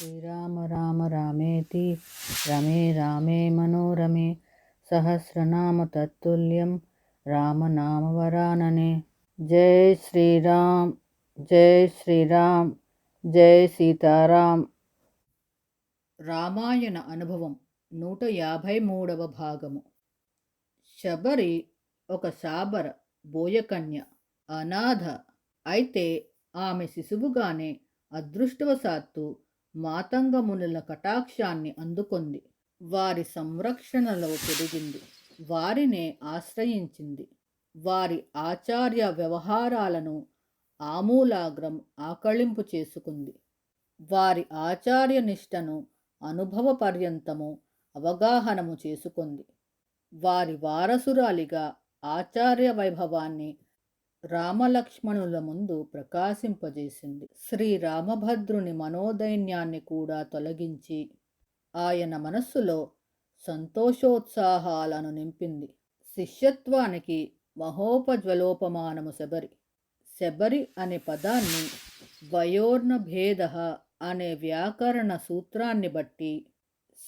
శ్రీరామ రామ రామేతి రమే రామే మనోరమే సహస్రనామ తత్తుల్యం రామనామవరాననే జై శ్రీరామ్ జై శ్రీరామ్ జై సీతారాం రామాయణ అనుభవం నూట యాభై మూడవ భాగము. శబరి ఒక సాబర బోయకన్య అనాథ. అయితే ఆమె శిశువుగానే అదృష్టవశాత్తు మాతంగమునుల కటాక్షాన్ని అందుకొంది. వారి సంరక్షణలో పెరిగింది. వారినే ఆశ్రయించింది. వారి ఆచార్య వ్యవహారాలను ఆమూలాగ్రం ఆకళింపు చేసుకుంది. వారి ఆచార్య నిష్టను అనుభవ పర్యంతము అవగాహనము చేసుకుంది. వారి వారసురాలిగా ఆచార్య వైభవాన్ని రామలక్ష్మణుల ముందు ప్రకాశింపజేసింది. శ్రీ రామభద్రుని మనోదైన్యాన్ని కూడా తొలగించి ఆయన మనస్సులో సంతోషోత్సాహాలను నింపింది. శిష్యత్వానికి మహోపజ్వలోపమానము శబరి. శబరి అనే పదాన్ని వయోర్ణ భేద అనే వ్యాకరణ సూత్రాన్ని బట్టి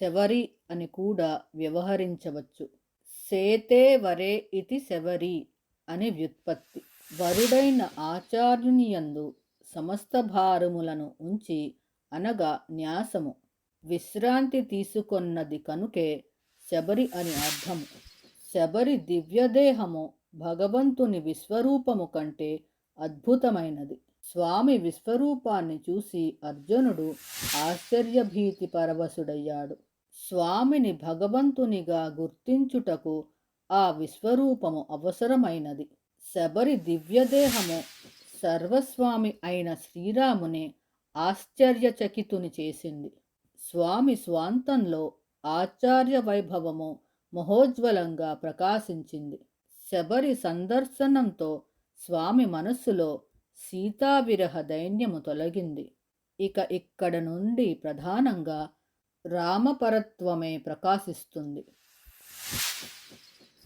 శవరి అని కూడా వ్యవహరించవచ్చు. సేతే వరే ఇది శవరి అని వ్యుత్పత్తి. వరుడైన ఆచార్యునియందు సమస్త భారములను ఉంచి అనగా న్యాసము. విశ్రాంతి తీసుకొన్నది కనుకే శబరి అని అర్థము. శబరి దివ్యదేహము భగవంతుని విశ్వరూపము కంటే అద్భుతమైనది. స్వామి విశ్వరూపాన్ని చూసి అర్జునుడు ఆశ్చర్యభీతి పరవశుడయ్యాడు. స్వామిని భగవంతునిగా గుర్తించుటకు ఆ విశ్వరూపము అవసరమైనది. శబరి దివ్యదేహము సర్వస్వామి అయిన శ్రీరాముని ఆశ్చర్యచకితుని చేసింది. స్వామి స్వాంతంలో ఆచార్య వైభవము మహోజ్వలంగా ప్రకాశించింది. శబరి సందర్శనంతో స్వామి మనస్సులో సీతావిరహ దైన్యము తొలగింది. ఇక ఇక్కడ నుండి ప్రధానంగా రామపరత్వమే ప్రకాశిస్తుంది.